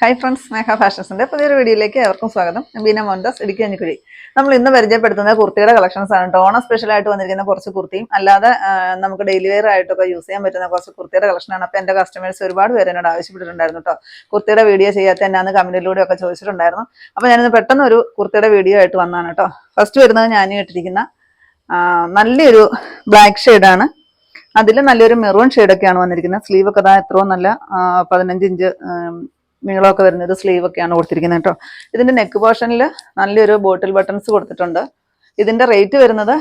Hi friends സ്നേഹ ഫാഷൻസിന്റെ പുതിയൊരു വീഡിയോയിലേക്ക് ഏവർക്കും സ്വാഗതം. ബീന മോഹൻദാസ് ഇടുക്കി അഞ്ഞിക്കുഴി. നമ്മൾ ഇന്ന് പരിചയപ്പെടുത്തുന്ന കുർത്തിയുടെ കളക്ഷൻസ് ആണ്. ഓണം സ്പെഷ്യൽ ആയിട്ട് വന്നിരിക്കുന്ന കുറച്ച് കുർത്തിയും അല്ലാതെ നമുക്ക് ഡെയിലി വെയർ ആയിട്ടൊക്കെ യൂസ് ചെയ്യാൻ പറ്റുന്ന കുറച്ച് കുർത്തിയുടെ കളക്ഷനാണ് അപ്പോൾ എന്റെ കസ്റ്റമേഴ്സ് ഒരുപാട് പേര് എന്നോട് ആവശ്യപ്പെട്ടിട്ടുണ്ടായിരുന്നു കേട്ടോ കുർത്തിയുടെ വീഡിയോ ചെയ്യാത്ത എന്നാന്ന് കമന്റിലൂടെ ഒക്കെ ചോദിച്ചിട്ടുണ്ടായിരുന്നു. അപ്പോൾ ഞാനിന്ന് പെട്ടെന്ന് ഒരു കുർത്തിയുടെ വീഡിയോ ആയിട്ട് വന്നതാണ് കേട്ടോ ഫസ്റ്റ് വരുന്നത് ഞാൻ ഇട്ടിരിക്കുന്ന നല്ലൊരു ബ്ലാക്ക് ഷെയ്ഡാണ് അതിൽ നല്ലൊരു മെറൂൺ ഷെയ്ഡൊക്കെയാണ് വന്നിരിക്കുന്നത്. സ്ലീവ് ഒക്കെ അതാ എത്രയോ നല്ല പതിനഞ്ച് ഇഞ്ച് നീളമൊക്കെ വരുന്ന ഒരു സ്ലീവ് ഒക്കെയാണ് കൊടുത്തിരിക്കുന്നത് കേട്ടോ. ഇതിന്റെ നെക്ക് പോർഷനിൽ നല്ലൊരു ബോട്ടിൽ ബട്ടൺസ് കൊടുത്തിട്ടുണ്ട്. ഇതിന്റെ റേറ്റ് വരുന്നത്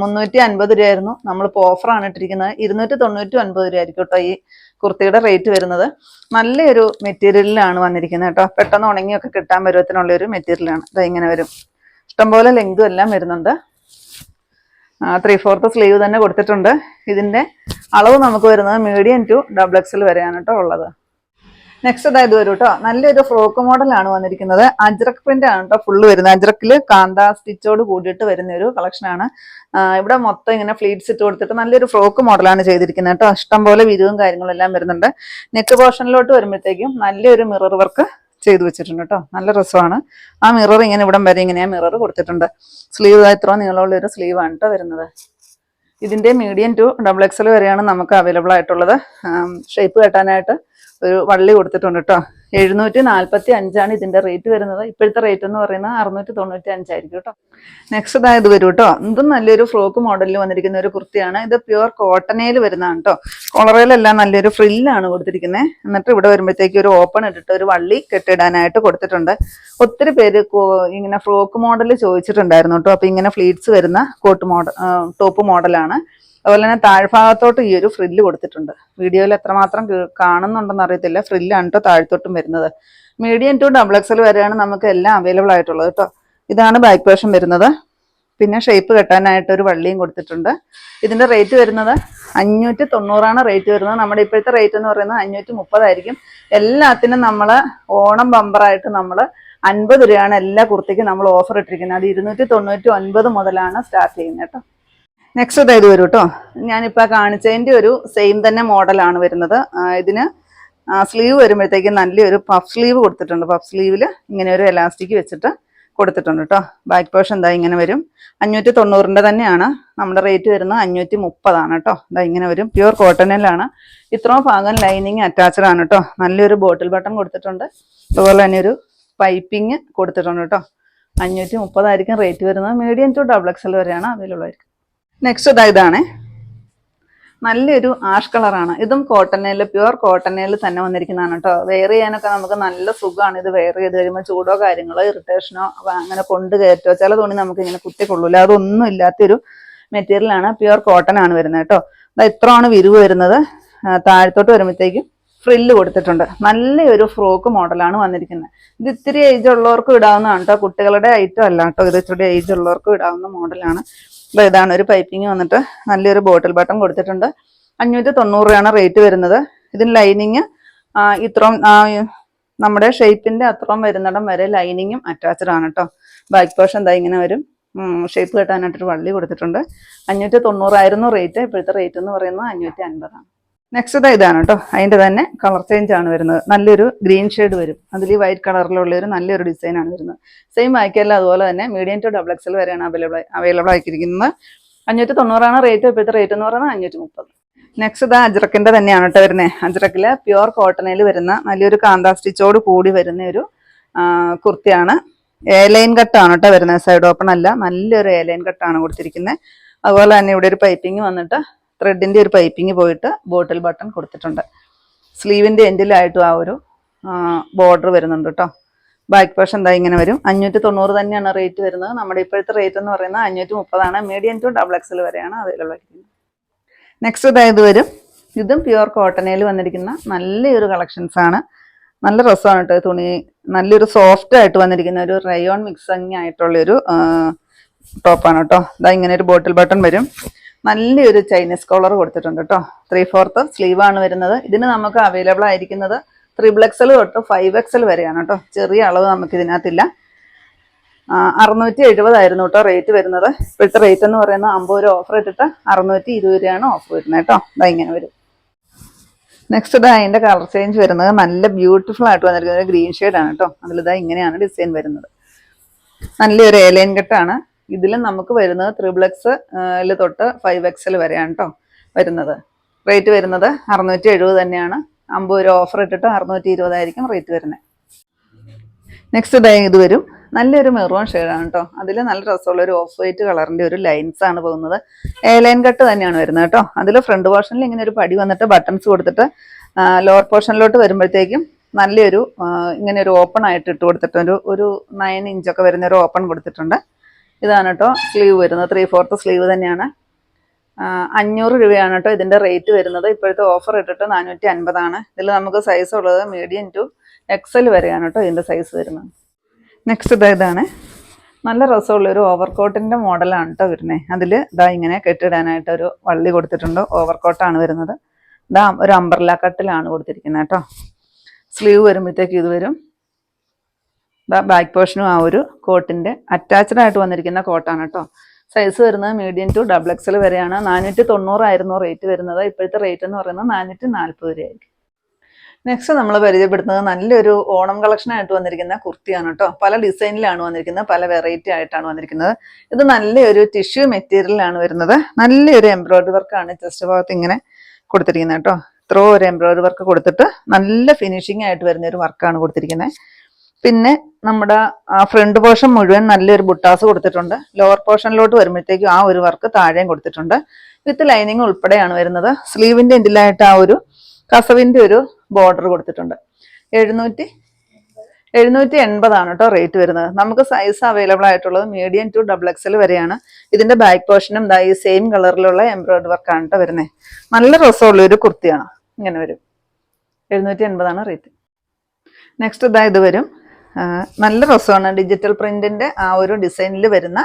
മുന്നൂറ്റി അൻപത് രൂപയായിരുന്നു നമ്മളിപ്പോൾ ഓഫറാണ് ഇട്ടിരിക്കുന്നത്. ഇരുന്നൂറ്റി തൊണ്ണൂറ്റി ഒൻപത് രൂപ ആയിരിക്കും കേട്ടോ ഈ കുർത്തിയുടെ റേറ്റ് വരുന്നത്. നല്ലൊരു മെറ്റീരിയലിലാണ് വന്നിരിക്കുന്നത് കേട്ടോ. പെട്ടെന്ന് ഉണങ്ങിയൊക്കെ കിട്ടാൻ പരുവത്തിനുള്ള ഒരു മെറ്റീരിയലാണ് ഇത് ഇങ്ങനെ വരും. ഇഷ്ടംപോലെ ലെങ്തും എല്ലാം വരുന്നുണ്ട്. ത്രീ ഫോർത്ത് സ്ലീവ് തന്നെ കൊടുത്തിട്ടുണ്ട്. ഇതിന്റെ അളവ് നമുക്ക് വരുന്നത് മീഡിയം ടു ഡബിൾ എക്സൽ വരെയാണ് കേട്ടോ ഉള്ളത്. നെക്സ്റ്റ് അതായത് വരും കേട്ടോ നല്ലൊരു ഫ്രോക്ക് മോഡലാണ് വന്നിരിക്കുന്നത്. അജ്രക് പ്രിന്റ് ആണ് കേട്ടോ ഫുള്ള് വരുന്നത്. അജ്രക്കിൽ കാന്ത സ്റ്റിച്ചോട് കൂടിയിട്ട് വരുന്ന ഒരു കളക്ഷനാണ് ഇവിടെ മൊത്തം ഇങ്ങനെ ഫ്ലീറ്റ്സ് ഇട്ട് കൊടുത്തിട്ട് നല്ലൊരു ഫ്രോക്ക് മോഡലാണ് ചെയ്തിരിക്കുന്നത് കേട്ടോ ഇഷ്ടം പോലെ വിരിവും കാര്യങ്ങളും എല്ലാം വരുന്നുണ്ട് നെക്ക് പോർഷനിലോട്ട് വരുമ്പോഴത്തേക്കും നല്ലൊരു മിറർ വർക്ക് ചെയ്തു വെച്ചിട്ടുണ്ട് കേട്ടോ നല്ല രസമാണ്. ആ മിറർ ഇങ്ങനെ ഇവിടം വരെ ഇങ്ങനെ ആ മിറർ കൊടുത്തിട്ടുണ്ട്. സ്ലീവ് ഇത്ര നീളമുള്ള ഒരു സ്ലീവ് ആണ് കേട്ടോ വരുന്നത്. ഇതിന്റെ മീഡിയം ടു ഡബിൾ എക്സൽ വരെയാണ് നമുക്ക് അവൈലബിൾ ആയിട്ടുള്ളത്. ഷേപ്പ് കെട്ടാനായിട്ട് ഒരു വള്ളി കൊടുത്തിട്ടുണ്ട് കേട്ടോ എഴുന്നൂറ്റി നാൽപ്പത്തി അഞ്ചാണ് ഇതിന്റെ റേറ്റ് വരുന്നത്. ഇപ്പോഴത്തെ റേറ്റ് എന്ന് പറയുന്നത് അറുന്നൂറ്റി തൊണ്ണൂറ്റി അഞ്ചായിരിക്കും കേട്ടോ നെക്സ്റ്റ് ഇതായത് വരും കേട്ടോ ഇതും നല്ലൊരു ഫ്രോക്ക് മോഡലിൽ വന്നിരിക്കുന്ന ഒരു കുർത്തിയാണ്. ഇത് പ്യുവർ കോട്ടനയിൽ വരുന്നതാണ് കേട്ടോ കോളറയിലെല്ലാം നല്ലൊരു ഫ്രില്ലാണ് കൊടുത്തിരിക്കുന്നത് എന്നിട്ട് ഇവിടെ വരുമ്പോഴത്തേക്ക് ഒരു ഓപ്പൺ ഇട്ടിട്ട് ഒരു വള്ളി കെട്ടിടാനായിട്ട് കൊടുത്തിട്ടുണ്ട്. ഒത്തിരി പേര് ഇങ്ങനെ ഫ്രോക്ക് മോഡൽ ചോദിച്ചിട്ടുണ്ടായിരുന്നു കേട്ടോ അപ്പൊ ഇങ്ങനെ ഫ്ലീറ്റ്സ് വരുന്ന കോട്ട് മോഡൽ ടോപ്പ് മോഡലാണ് അതുപോലെ തന്നെ താഴ്ഭാഗത്തോട്ട് ഈ ഒരു ഫ്രില്ല് കൊടുത്തിട്ടുണ്ട്. വീഡിയോയിൽ എത്രമാത്രം കാണുന്നുണ്ടെന്ന് അറിയത്തില്ല. ഫ്രില്ലാണ് കേട്ടോ താഴ്ത്തോട്ടും വരുന്നത്. മീഡിയം ടു ഡബിൾ എക്സൽ വരെയാണ് നമുക്ക് എല്ലാം അവൈലബിൾ ആയിട്ടുള്ളത് കേട്ടോ ഇതാണ് ബാക്ക് പേഷൻ വരുന്നത്. പിന്നെ ഷേപ്പ് കെട്ടാനായിട്ട് ഒരു വള്ളിയും കൊടുത്തിട്ടുണ്ട്. ഇതിന്റെ റേറ്റ് വരുന്നത് അഞ്ഞൂറ്റി തൊണ്ണൂറാണ് റേറ്റ് വരുന്നത്. നമ്മുടെ ഇപ്പോഴത്തെ റേറ്റ് എന്ന് പറയുന്നത് അഞ്ഞൂറ്റി മുപ്പതായിരിക്കും എല്ലാത്തിനും നമ്മൾ ഓണം ബമ്പറായിട്ട് നമ്മൾ അൻപത് രൂപയാണ് എല്ലാ കുർത്തിക്കും നമ്മൾ ഓഫർ ഇട്ടിരിക്കുന്നത്. അത് ഇരുന്നൂറ്റി തൊണ്ണൂറ്റി ഒൻപത് മുതലാണ് സ്റ്റാർട്ട് ചെയ്യുന്നത് കേട്ടോ നെക്സ്റ്റ് ഇത് വരും കേട്ടോ ഞാനിപ്പോൾ കാണിച്ചതിന്റെ ഒരു സെയിം തന്നെ മോഡലാണ് വരുന്നത്. ഇതിന് സ്ലീവ് വരുമ്പോഴത്തേക്കും നല്ലൊരു പഫ് സ്ലീവ് കൊടുത്തിട്ടുണ്ട്. പഫ് സ്ലീവിൽ ഇങ്ങനെ ഒരു എലാസ്റ്റിക് വെച്ചിട്ട് കൊടുത്തിട്ടുണ്ട് കേട്ടോ ബാക്ക് പോർഷൻ എന്താ ഇങ്ങനെ വരും. അഞ്ഞൂറ്റി തൊണ്ണൂറിന്റെ തന്നെയാണ്. നമ്മുടെ റേറ്റ് വരുന്നത് അഞ്ഞൂറ്റി മുപ്പതാണ് കേട്ടോ ഇതാ ഇങ്ങനെ വരും. പ്യുവർ കോട്ടണിലാണ് ഇത്രയും ഭാഗം ലൈനിങ് അറ്റാച്ച്ഡ് ആണ് കേട്ടോ നല്ലൊരു ബോട്ടിൽ ബട്ടൺ കൊടുത്തിട്ടുണ്ട്. അതുപോലെ തന്നെ ഒരു പൈപ്പിങ് കൊടുത്തിട്ടുണ്ട് കേട്ടോ അഞ്ഞൂറ്റി മുപ്പതായിരിക്കും റേറ്റ് വരുന്നത് മീഡിയം ടു ഡബിൾ എക്സൽ വരെയാണ് അവൈലബിൾ ആയിരിക്കും നെക്സ്റ്റ് ഇതാ ഇതാണേ. നല്ലൊരു ആഷ് കളറാണ്. ഇതും കോട്ടനയിൽ പ്യുവർ കോട്ടനയിൽ തന്നെ വന്നിരിക്കുന്നതാണ് കേട്ടോ വെയർ ചെയ്യാനൊക്കെ നമുക്ക് നല്ല സുഖമാണ് ഇത് വെയർ ചെയ്ത് കഴിയുമ്പോൾ ചൂടോ കാര്യങ്ങളോ ഇറിറ്റേഷനോ അങ്ങനെ കൊണ്ട് കയറ്റോ ചില തുണി നമുക്ക് ഇങ്ങനെ കുത്തി കൊള്ളൂല അതൊന്നും ഇല്ലാത്തൊരു മെറ്റീരിയലാണ് പ്യുവർ കോട്ടൺ ആണ് വരുന്നത് കേട്ടോ ഇത്രയാണ് വിരിവ് വരുന്നത്. താഴത്തോട്ട് വരുമ്പോഴത്തേക്കും ഫ്രില്ല് കൊടുത്തിട്ടുണ്ട്. നല്ലൊരു ഫ്രോക്ക് മോഡലാണ് വന്നിരിക്കുന്നത്. ഇത് ഇത്തിരി ഏജ് ഉള്ളവർക്കും ഇടാവുന്നതാണ് കേട്ടോ കുട്ടികളുടെ ഐറ്റം അല്ല കേട്ടോ ഇത് ഇത്തിരി ഏജ് ഉള്ളവർക്കും ഇടാവുന്ന മോഡലാണ് അപ്പോൾ ഇതാണ് ഒരു പൈപ്പിംഗ് വന്നിട്ട് നല്ലൊരു ബോട്ടിൽ ബട്ടൺ കൊടുത്തിട്ടുണ്ട്. അഞ്ഞൂറ്റി തൊണ്ണൂറ് രൂപയാണ് റേറ്റ് വരുന്നത്. ഇതിന് ലൈനിങ് ഇത്രയും നമ്മുടെ ഷേപ്പിന്റെ അത്രയും വരുന്നിടം വരെ ലൈനിങ്ങും അറ്റാച്ച്ഡ് ആണ് കേട്ടോ ബാക്ക് പോർഷൻ എന്താ ഇങ്ങനെ വരും. ഷേപ്പ് കെട്ടാനായിട്ടൊരു വള്ളി കൊടുത്തിട്ടുണ്ട്. അഞ്ഞൂറ്റി തൊണ്ണൂറായിരുന്നു റേറ്റ് ഇപ്പോഴത്തെ റേറ്റ് എന്ന് പറയുന്നത് അഞ്ഞൂറ്റി അൻപതാണ്. നെക്സ്റ്റ് ഇതാ ഇതാണ് കേട്ടോ അതിന്റെ തന്നെ കളർ ചേഞ്ച് ആണ് വരുന്നത്. നല്ലൊരു ഗ്രീൻ ഷെയ്ഡ് വരും. അതിൽ വൈറ്റ് കളറിലുള്ള ഒരു നല്ലൊരു ഡിസൈൻ ആണ് വരുന്നത്. സെയിം ആക്കിയല്ല അതുപോലെ തന്നെ മീഡിയം ടു ഡബിൾ എക്സൽ വരെയാണ് അവൈലബിൾ അവൈലബിൾ ആക്കിയിരിക്കുന്നത് അഞ്ഞൂറ്റി തൊണ്ണൂറാണ് റേറ്റ് ഇപ്പോഴത്തെ റേറ്റ് എന്ന് പറയുന്നത് അഞ്ഞൂറ്റി മുപ്പത് നെക്സ്റ്റ് ഇതാ അജ്രക്കിന്റെ തന്നെയാണ് കേട്ടോ വരുന്നത് അജ്രക്കിൽ പ്യുവർ കോട്ടണിൽ വരുന്ന നല്ലൊരു കാന്താ സ്റ്റിച്ചോട് കൂടി വരുന്ന ഒരു കുർത്തിയാണ്. എ ലൈൻ കട്ടാണ് കേട്ടോ വരുന്നത്. സൈഡ് ഓപ്പൺ അല്ല നല്ലൊരു എ ലൈൻ കട്ടാണ് കൊടുത്തിരിക്കുന്നത് അതുപോലെ തന്നെ ഇവിടെ ഒരു പൈപ്പിംഗ് വന്നിട്ട് ത്രെഡിന്റെ ഒരു പൈപ്പിംഗ് പോയിട്ട് ബോട്ടിൽ ബട്ടൺ കൊടുത്തിട്ടുണ്ട്. സ്ലീവിന്റെ എൻഡിലായിട്ടും ആ ഒരു ബോർഡർ വരുന്നുണ്ട് കേട്ടോ ബാക്ക് പോർഷൻ എന്താ ഇങ്ങനെ വരും. അഞ്ഞൂറ്റി തൊണ്ണൂറ് തന്നെയാണ് റേറ്റ് വരുന്നത്. നമ്മുടെ ഇപ്പോഴത്തെ റേറ്റ് എന്ന് പറയുന്നത് അഞ്ഞൂറ്റി മുപ്പതാണ് മീഡിയം ടു ഡബിൾ എക്സൽ വരെയാണ് അവൈലബിൾ ആയിരിക്കുന്നത് നെക്സ്റ്റ് ഇതായത് വരും. ഇതും പ്യുവർ കോട്ടനയിൽ വന്നിരിക്കുന്ന നല്ലൊരു കളക്ഷൻസ് ആണ്. നല്ല രസമാണ് കേട്ടോ തുണി. നല്ലൊരു സോഫ്റ്റ് ആയിട്ട് വന്നിരിക്കുന്ന ഒരു റയോൺ മിക്സിങ് ആയിട്ടുള്ളൊരു ടോപ്പാണ് കേട്ടോ. ഇതാ ഇങ്ങനെ ഒരു ബോട്ടിൽ ബട്ടൺ വരും. നല്ലൊരു ചൈനീസ് കോളർ കൊടുത്തിട്ടുണ്ട് കേട്ടോ. ത്രീ ഫോർത്ത് സ്ലീവാണ് വരുന്നത്. ഇതിന് നമുക്ക് അവൈലബിൾ ആയിരിക്കുന്നത് ത്രിബിൾ എക്സൽ തൊട്ട് ഫൈവ് എക്സൽ വരെയാണ് കേട്ടോ. ചെറിയ അളവ് നമുക്ക് ഇതിനകത്തില്ല. അറുന്നൂറ്റി എഴുപതായിരുന്നു കേട്ടോ റേറ്റ് വരുന്നത്. ഇപ്പോഴത്തെ റേറ്റ് എന്ന് പറയുന്നത് അമ്പത് രൂപ ഓഫർ ഇട്ടിട്ട് അറുന്നൂറ്റി ഇരുപത് രൂപയാണ് ഓഫർ വരുന്നത് കേട്ടോ. ഇതാ ഇങ്ങനെ വരും. നെക്സ്റ്റ് ഇതാ അതിന്റെ കളർ ചേഞ്ച് വരുന്നത് നല്ല ബ്യൂട്ടിഫുൾ ആയിട്ട് വന്നിരിക്കുന്നത് ഗ്രീൻ ഷെയ്ഡാണ് കേട്ടോ. അതിലിതാ ഇങ്ങനെയാണ് ഡിസൈൻ വരുന്നത്. നല്ലൊരു ഏലൈൻ കെട്ടാണ് ഇതിൽ നമുക്ക് വരുന്നത് ത്രിബിൾ എക്സ് തൊട്ട് ഫൈവ് എക്സൽ വരെയാണ് കേട്ടോ വരുന്നത്. റേറ്റ് വരുന്നത് അറുന്നൂറ്റി എഴുപത് തന്നെയാണ്. അമ്പത് രൂപ ഓഫർ ഇട്ടിട്ട് അറുന്നൂറ്റി ഇരുപതായിരിക്കും റേറ്റ് വരുന്നത്. നെക്സ്റ്റ് ഡേ ഇത് വരും. നല്ലൊരു മെറൂൺ ഷെയ്ഡാണ് കേട്ടോ അതിൽ നല്ല രസമുള്ള ഒരു ഓഫ് വൈറ്റ് കളറിന്റെ ഒരു ലൈൻസ് ആണ് പോകുന്നത്. എ ലൈൻ കട്ട് തന്നെയാണ് വരുന്നത് കേട്ടോ അതിൽ ഫ്രണ്ട് പോർഷനിൽ ഇങ്ങനെ ഒരു പടി വന്നിട്ട് ബട്ടൺസ് കൊടുത്തിട്ട് ലോവർ പോർഷനിലോട്ട് വരുമ്പോഴത്തേക്കും നല്ലൊരു ഇങ്ങനെ ഒരു ഓപ്പൺ ആയിട്ട് ഇട്ട് കൊടുത്തിട്ടുണ്ട് ഒരു ഒരു നയൻ ഇഞ്ചൊക്കെ വരുന്ന ഒരു ഓപ്പൺ കൊടുത്തിട്ടുണ്ട്. ഇതാണ് കേട്ടോ സ്ലീവ് വരുന്നത്. ത്രീ ഫോർത്ത് സ്ലീവ് തന്നെയാണ്. അഞ്ഞൂറ് രൂപയാണ് കേട്ടോ ഇതിന്റെ റേറ്റ് വരുന്നത്. ഇപ്പോഴത്തെ ഓഫർ ഇട്ടിട്ട് നാനൂറ്റി അൻപതാണ് ഇതിൽ നമുക്ക് സൈസ് ഉള്ളത് മീഡിയം ടു എക്സൽ വരെയാണ് കേട്ടോ ഇതിന്റെ സൈസ് വരുന്നത്. നെക്സ്റ്റ് ഇതാ ഇതാണ്. നല്ല രസമുള്ള ഒരു ഓവർ കോട്ടിന്റെ മോഡലാണ് കേട്ടോ വരുന്നത് അതിൽ ഇതാ ഇങ്ങനെ കെട്ടിടാനായിട്ട് ഒരു വള്ളി കൊടുത്തിട്ടുണ്ട്. ഓവർ കോട്ടാണ് വരുന്നത്. ഇതാ ഒരു അമ്പർല കട്ടിലാണ് കൊടുത്തിരിക്കുന്നത് കേട്ടോ സ്ലീവ് വരുമ്പോഴത്തേക്ക് ഇത് വരും. ബാക്ക് പോർഷനും ആ ഒരു കോട്ടിന്റെ അറ്റാച്ച്ഡ് ആയിട്ട് വന്നിരിക്കുന്ന കോട്ടാണ് കേട്ടോ. സൈസ് വരുന്നത് മീഡിയം ടു ഡബിൾ എക്സൽ വരെയാണ്. നാനൂറ്റി തൊണ്ണൂറായിരുന്നു റേറ്റ് വരുന്നത്. ഇപ്പോഴത്തെ റേറ്റ് എന്ന് പറയുന്നത് നാനൂറ്റി നാൽപ്പത് രൂപയായിരിക്കും നെക്സ്റ്റ് നമ്മൾ പരിചയപ്പെടുത്തുന്നത് നല്ലൊരു ഓണം കളക്ഷൻ ആയിട്ട് വന്നിരിക്കുന്ന കുർത്തിയാണ് കേട്ടോ. പല ഡിസൈനിലാണ് വന്നിരിക്കുന്നത്. പല വെറൈറ്റി ആയിട്ടാണ് വന്നിരിക്കുന്നത്. ഇത് നല്ലൊരു ടിഷ്യൂ മെറ്റീരിയലാണ് വരുന്നത്. നല്ലൊരു എംബ്രോയിഡറി വർക്കാണ് ജസ്റ്റ് ഭാഗത്ത് ഇങ്ങനെ കൊടുത്തിരിക്കുന്നത് കേട്ടോ. ഇത്രോ ഒരു എംബ്രോയിഡറി വർക്ക് കൊടുത്തിട്ട് നല്ല ഫിനിഷിംഗ് ആയിട്ട് വരുന്ന ഒരു വർക്കാണ് കൊടുത്തിരിക്കുന്നത്. പിന്നെ നമ്മുടെ ഫ്രണ്ട് പോർഷൻ മുഴുവൻ നല്ലൊരു ബുട്ടാസ് കൊടുത്തിട്ടുണ്ട്. ലോവർ പോർഷനിലോട്ട് വരുമ്പോഴത്തേക്കും ആ ഒരു വർക്ക് താഴെയും കൊടുത്തിട്ടുണ്ട്. വിത്ത് ലൈനിങ് ഉൾപ്പെടെയാണ് വരുന്നത്. സ്ലീവിന്റെ എൻഡിലായിട്ട് ആ ഒരു കസവിന്റെ ഒരു ബോർഡർ കൊടുത്തിട്ടുണ്ട്. എഴുന്നൂറ്റി എഴുന്നൂറ്റി എൺപതാണ് കേട്ടോ റേറ്റ് വരുന്നത്. നമുക്ക് സൈസ് അവൈലബിൾ ആയിട്ടുള്ളത് മീഡിയം ടു ഡബിൾ എക്സൽ വരെയാണ്. ഇതിന്റെ ബാക്ക് പോർഷനും ദാ ഈ സെയിം കളറിലുള്ള എംബ്രോയിഡറി വർക്കാണ് കേട്ടോ വരുന്നത് നല്ല രസമുള്ള ഒരു കുർത്തിയാണ്. ഇങ്ങനെ വരും. എഴുന്നൂറ്റി എൺപതാണ് റേറ്റ് നെക്സ്റ്റ് ഇതാ ഇത് വരും. നല്ല രസമാണ് ഡിജിറ്റൽ പ്രിന്റിന്റെ ആ ഒരു ഡിസൈനിൽ വരുന്ന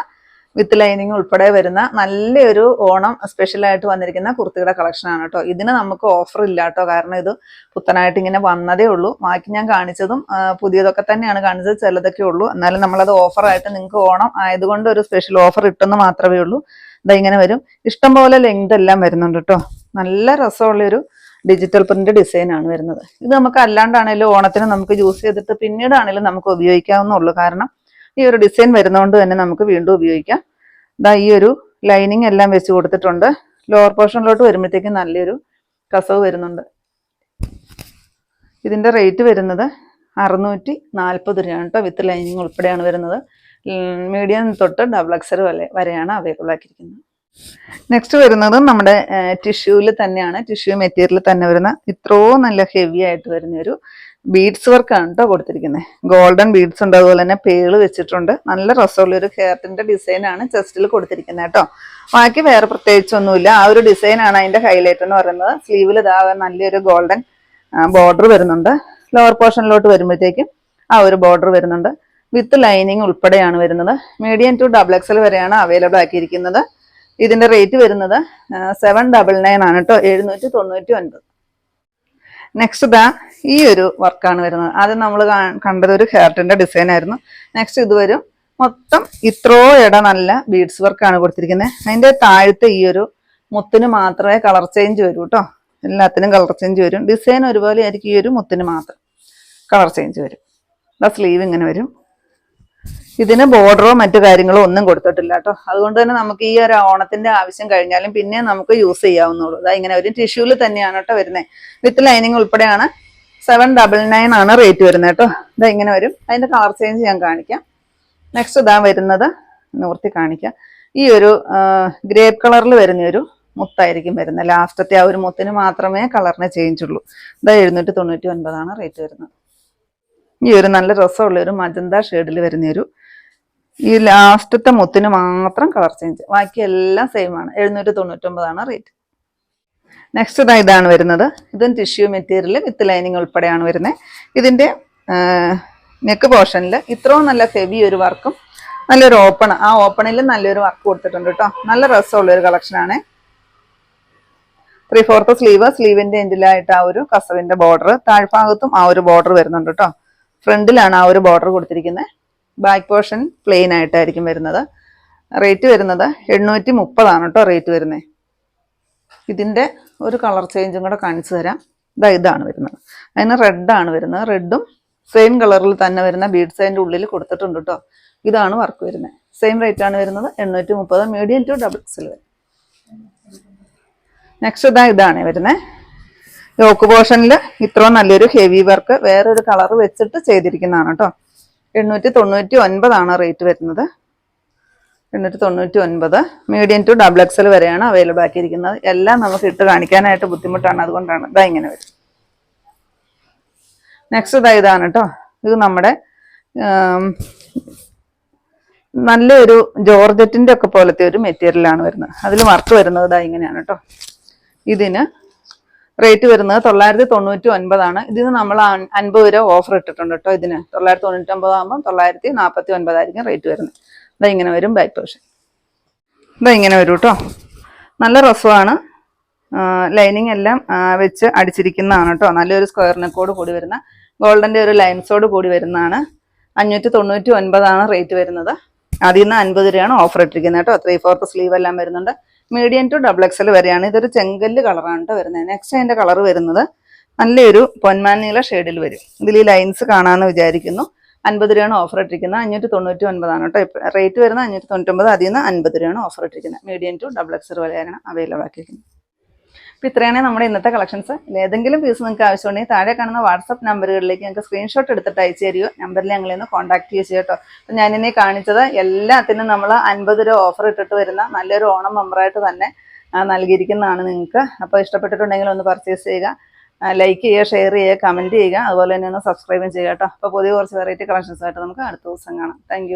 വിത്ത് ലൈനിങ് ഉൾപ്പെടെ വരുന്ന നല്ലൊരു ഓണം സ്പെഷ്യലായിട്ട് വന്നിരിക്കുന്ന കുർത്തിയുടെ കളക്ഷനാണ് കേട്ടോ ഇതിന് നമുക്ക് ഓഫർ ഇല്ല കേട്ടോ കാരണം ഇത് പുത്തനായിട്ട് ഇങ്ങനെ വന്നതേ ഉള്ളൂ. ബാക്കി ഞാൻ കാണിച്ചതും പുതിയതൊക്കെ തന്നെയാണ് കാണിച്ചത്. ചിലതൊക്കെ ഉള്ളൂ. എന്നാലും നമ്മളത് ഓഫറായിട്ട് നിങ്ങൾക്ക് ഓണം ആയതുകൊണ്ട് ഒരു സ്പെഷ്യൽ ഓഫർ ഇട്ടെന്ന് മാത്രമേ ഉള്ളൂ. ഇതാ ഇങ്ങനെ വരും. ഇഷ്ടംപോലെ ലെങ്ത് എല്ലാം വരുന്നുണ്ട് കേട്ടോ നല്ല രസമുള്ളൊരു ഡിജിറ്റൽ പ്രിന്റ് ഡിസൈനാണ് വരുന്നത്. ഇത് നമുക്ക് അല്ലാണ്ടാണേലും ഓണത്തിന് നമുക്ക് യൂസ് ചെയ്തിട്ട് പിന്നീടാണേലും നമുക്ക് ഉപയോഗിക്കാവുന്നുള്ളൂ കാരണം ഈ ഒരു ഡിസൈൻ വരുന്നതുകൊണ്ട് തന്നെ നമുക്ക് വീണ്ടും ഉപയോഗിക്കാം. ഇതാ ഈ ഒരു ലൈനിങ് എല്ലാം വെച്ച് കൊടുത്തിട്ടുണ്ട്. ലോവർ പോർഷനിലോട്ട് വരുമ്പോഴത്തേക്കും നല്ലൊരു കസവ് വരുന്നുണ്ട്. ഇതിന്റെ റേറ്റ് വരുന്നത് അറുന്നൂറ്റി നാൽപ്പത് രൂപയാണ് കേട്ടോ വിത്ത് ലൈനിങ് ഉൾപ്പെടെയാണ് വരുന്നത്. മീഡിയം തൊട്ട് ഡബിൾ അക്സർ വരെ വരെയാണ് അവൈലബിൾ ആക്കിയിരിക്കുന്നത്. നെക്സ്റ്റ് വരുന്നത് നമ്മുടെ ടിഷ്യൂവിൽ തന്നെയാണ്. ടിഷ്യൂ മെറ്റീരിയൽ തന്നെ വരുന്ന ഇത്രയും നല്ല ഹെവി ആയിട്ട് വരുന്ന ഒരു ബീഡ്സ് വർക്കാണ് കേട്ടോ കൊടുത്തിരിക്കുന്നത് ഗോൾഡൻ ബീഡ്സ് ഉണ്ട്. അതുപോലെ തന്നെ പേൾ വെച്ചിട്ടുണ്ട്. നല്ല രസമുള്ള ഒരു ഹെയർട്ടിന്റെ ഡിസൈനാണ് ചെസ്റ്റിൽ കൊടുത്തിരിക്കുന്നത് കേട്ടോ ബാക്കി വേറെ പ്രത്യേകിച്ചൊന്നുമില്ല. ആ ഒരു ഡിസൈനാണ് അതിന്റെ ഹൈലൈറ്റ് എന്ന് പറയുന്നത്. സ്ലീവിൽ ഇതാ നല്ലൊരു ഗോൾഡൻ ബോർഡർ വരുന്നുണ്ട്. ലോവർ പോർഷനിലോട്ട് വരുമ്പോഴത്തേക്കും ആ ഒരു ബോർഡർ വരുന്നുണ്ട്. വിത്ത് ലൈനിങ് ഉൾപ്പെടെയാണ് വരുന്നത്. മീഡിയം ടു ഡബിൾ എക്സൽ വരെയാണ് അവൈലബിൾ ആക്കിയിരിക്കുന്നത്. ഇതിന്റെ റേറ്റ് വരുന്നത് സെവൻ ഡബിൾ നയൻ ആണ് കേട്ടോ എഴുന്നൂറ്റി തൊണ്ണൂറ്റി ഒൻപത് നെക്സ്റ്റ് ഇതാ ഈ ഒരു വർക്കാണ് വരുന്നത്. ആദ്യം നമ്മൾ കണ്ടത് ഒരു ഹെയർട്ടിന്റെ ഡിസൈൻ ആയിരുന്നു. നെക്സ്റ്റ് ഇത് വരും. മൊത്തം ഇത്രോ ഇട നല്ല ബീഡ്സ് വർക്കാണ് കൊടുത്തിരിക്കുന്നത് അതിന്റെ താഴത്തെ ഈ ഒരു മുത്തിന് മാത്രമേ കളർ ചേഞ്ച് വരൂ കേട്ടോ എല്ലാത്തിനും കളർ ചേഞ്ച് വരും. ഡിസൈൻ ഒരുപോലെ ആയിരിക്കും ഈ ഒരു മുത്തിന് മാത്രം കളർ ചേഞ്ച് വരും. സ്ലീവ് ഇങ്ങനെ വരും. ഇതിന് ബോർഡറോ മറ്റു കാര്യങ്ങളോ ഒന്നും കൊടുത്തിട്ടില്ല കേട്ടോ അതുകൊണ്ട് തന്നെ നമുക്ക് ഈ ഒരു ഓണത്തിന്റെ ആവശ്യം കഴിഞ്ഞാലും പിന്നെ നമുക്ക് യൂസ് ചെയ്യാവുന്നുള്ളൂ അതാ ഇങ്ങനെ ഒരു ടിഷ്യൂൽ തന്നെയാണ് കേട്ടോ വരുന്നത് വിത്ത് ലൈനിങ് ഉൾപ്പെടെയാണ് സെവൻ ഡബിൾ നയൻ ആണ് റേറ്റ് വരുന്നത് കേട്ടോ ഇതാ ഇങ്ങനെ വരും. അതിന്റെ കളർ ചേഞ്ച് ഞാൻ കാണിക്കാം. നെക്സ്റ്റ് ഇതാ വരുന്നത് നിവർത്തി കാണിക്കാം. ഈ ഒരു ഗ്രേപ്പ് കളറിൽ വരുന്ന ഒരു മുത്തായിരിക്കും വരുന്നത്. ലാസ്റ്റത്തെ ആ ഒരു മുത്തിന് മാത്രമേ കളറിനെ ചേഞ്ച് ഉള്ളൂ. ഇതാ എഴുന്നൂറ്റി തൊണ്ണൂറ്റി ഒൻപതാണ് റേറ്റ് വരുന്നത്. ഈ ഒരു നല്ല രസമുള്ള ഒരു മജന്ത ഷേഡിൽ വരുന്ന ഒരു ഈ ലാസ്റ്റത്തെ മുത്തിന് മാത്രം കളർ ചേഞ്ച് ബാക്കി എല്ലാം സെയിം ആണ്. എഴുന്നൂറ്റി തൊണ്ണൂറ്റൊമ്പതാണ് റേറ്റ് നെക്സ്റ്റ് ഇതാ ഇതാണ് വരുന്നത്. ഇതും ടിഷ്യൂ മെറ്റീരിയൽ വിത്ത് ലൈനിങ് ഉൾപ്പെടെയാണ് വരുന്നത്. ഇതിന്റെ നെക്ക് പോർഷനിൽ ഇത്രയും നല്ല ഹെവി ഒരു വർക്കും നല്ലൊരു ഓപ്പൺ ആ ഓപ്പണിൽ നല്ലൊരു വർക്ക് കൊടുത്തിട്ടുണ്ട് കേട്ടോ നല്ല രസമുള്ളൊരു കളക്ഷനാണ് ത്രീ ഫോർത്ത് സ്ലീവ് സ്ലീവിന്റെ എൻഡിലായിട്ട് ആ ഒരു കസവിന്റെ ബോർഡർ താഴ്ഭാഗത്തും ആ ഒരു ബോർഡർ വരുന്നുണ്ട് കേട്ടോ ഫ്രണ്ടിലാണ് ആ ഒരു ബോർഡർ കൊടുത്തിരിക്കുന്നത് ബാക്ക് പോർഷൻ പ്ലെയിൻ ആയിട്ടായിരിക്കും വരുന്നത്. റേറ്റ് വരുന്നത് എണ്ണൂറ്റി മുപ്പതാണ് കേട്ടോ റേറ്റ് വരുന്നത് ഇതിന്റെ ഒരു കളർ ചേഞ്ചും കൂടെ കാണിച്ചു തരാം. ഇതാ ഇതാണ് വരുന്നത്. അതിന് റെഡാണ് വരുന്നത്. റെഡും സെയിം കളറിൽ തന്നെ വരുന്ന ബീഡ്സ് അതിന്റെ ഉള്ളിൽ കൊടുത്തിട്ടുണ്ട് കേട്ടോ ഇതാണ് വർക്ക് വരുന്നത്. സെയിം റേറ്റ് ആണ് വരുന്നത്. എണ്ണൂറ്റി മുപ്പത് മീഡിയം ടു ഡബിൾ എക്സിൽ വരും. നെക്സ്റ്റ് ഇതാ ഇതാണ് വരുന്നത് യോക്ക് പോർഷനിൽ ഇത്രയും നല്ലൊരു ഹെവി വർക്ക് വേറൊരു കളർ വെച്ചിട്ട് ചെയ്തിരിക്കുന്നതാണ് കേട്ടോ എണ്ണൂറ്റി തൊണ്ണൂറ്റി ഒൻപതാണ് റേറ്റ് വരുന്നത്. എണ്ണൂറ്റി തൊണ്ണൂറ്റി ഒൻപത് മീഡിയം ടു ഡബിൾ എക്സൽ വരെയാണ് അവൈലബിൾ ആക്കിയിരിക്കുന്നത്. എല്ലാം നമുക്ക് ഇട്ട് കാണിക്കാനായിട്ട് ബുദ്ധിമുട്ടാണ്. അതുകൊണ്ടാണ് ഇതാ ഇങ്ങനെ വരും നെക്സ്റ്റ് ഇതാ ഇതാണ് കേട്ടോ ഇത് നമ്മുടെ നല്ലൊരു ജോർജറ്റിന്റെ ഒക്കെ പോലത്തെ ഒരു മെറ്റീരിയലാണ് വരുന്നത്. അതിൽ വർക്ക് വരുന്നത് ഇതാ ഇങ്ങനെയാണ് കേട്ടോ ഇതിന് റേറ്റ് വരുന്നത് തൊള്ളായിരത്തി തൊണ്ണൂറ്റി ഒൻപതാണ് ഇതിന് നമ്മൾ അൻ- അൻപത് രൂപ ഓഫർ ഇട്ടിട്ടുണ്ട് കേട്ടോ ഇതിന്. തൊള്ളായിരത്തി തൊണ്ണൂറ്റി ഒമ്പത് ആകുമ്പോൾ തൊള്ളായിരത്തി നാൽപ്പത്തി ഒൻപതായിരിക്കും റേറ്റ് വരുന്നത്. ഇതാ ഇങ്ങനെ വരും ബാക്ക് പോർഷൻ. ഇതാ ഇങ്ങനെ വരും കേട്ടോ. നല്ല രസമാണ് ലൈനിങ് എല്ലാം വെച്ച് അടിച്ചിരിക്കുന്നതാണ് കേട്ടോ. നല്ലൊരു സ്ക്വയർ നെക്കോട് കൂടി വരുന്ന ഗോൾഡന്റെ ഒരു ലൈൻസോട് കൂടി വരുന്നതാണ്. അഞ്ഞൂറ്റി തൊണ്ണൂറ്റി ഒൻപതാണ് റേറ്റ് വരുന്നത്. അതിൽ നിന്ന് അൻപത് രൂപയാണ് ഓഫർ ഇട്ടിരിക്കുന്നത് കേട്ടോ. ത്രീ ഫോർത്ത് സ്ലീവ് എല്ലാം വരുന്നുണ്ട്. മീഡിയം ടു ഡബിൾ എക്സൽ വരെയാണ്. ഇതൊരു ചെങ്കല്ല് കളറാണ് കേട്ടോ വരുന്നത്. നെക്സ്റ്റ് അതിന്റെ കളർ വരുന്നത് നല്ലൊരു പൊന്മാനീല ഷെയ്ഡിൽ വരും. ഇതിൽ ഈ ലൈൻസ് കാണാമെന്ന് വിചാരിക്കുന്നു. അൻപത് രൂപയാണ് ഓഫർ ഇട്ടിരിക്കുന്നത്. അഞ്ഞൂറ്റി തൊണ്ണൂറ്റി ഒൻപതാണ് കേട്ടോ റേറ്റ് വരുന്നത് അഞ്ഞൂറ്റി തൊണ്ണൂറ്റി ഒൻപത് അതിൽ നിന്ന് അൻപത് രൂപയാണ് ഓഫർ ഇട്ടിരിക്കുന്നത്. മീഡിയം ടു ഡബിൾ എക്സൽ വരെയാണ് അവൈലബിൾ ആക്കിയിരിക്കുന്നത്. അപ്പോൾ ഇത്രയാണ് നമ്മുടെ ഇന്നത്തെ കളക്ഷൻസ് ഏതെങ്കിലും പീസ് നിങ്ങൾക്ക് ആവശ്യമുണ്ടെങ്കിൽ താഴെ കാണുന്ന വാട്സപ്പ് നമ്പറുകളിലേക്ക് നിങ്ങൾക്ക് സ്ക്രീൻഷോട്ട് എടുത്തിട്ട് അയച്ചു തരികയോ നമ്പറിൽ ഞങ്ങളെ ഒന്ന് കോൺടാക്ട് ചെയ്യുക കേട്ടോ. അപ്പം ഞാനിന്നെ കാണിച്ചത് എല്ലാത്തിനും നമ്മൾ അൻപത് രൂപ ഓഫർ ഇട്ടിട്ട് വരുന്ന നല്ലൊരു ഓണം മെമ്പറായിട്ട് തന്നെ നൽകിയിരിക്കുന്നതാണ് നിങ്ങൾക്ക്. അപ്പോൾ ഇഷ്ടപ്പെട്ടിട്ടുണ്ടെങ്കിൽ ഒന്ന് പർച്ചേസ് ചെയ്യുക ലൈക്ക് ചെയ്യുക ഷെയർ ചെയ്യുക കമന്റ് ചെയ്യുക അതുപോലെ തന്നെ ഒന്ന് സബ്സ്ക്രൈബും ചെയ്യുക കേട്ടോ. അപ്പോൾ പുതിയ കുറച്ച് വെറൈറ്റി കളക്ഷൻസ് ആയിട്ട് നമുക്ക് അടുത്ത ദിവസം കാണാം. താങ്ക്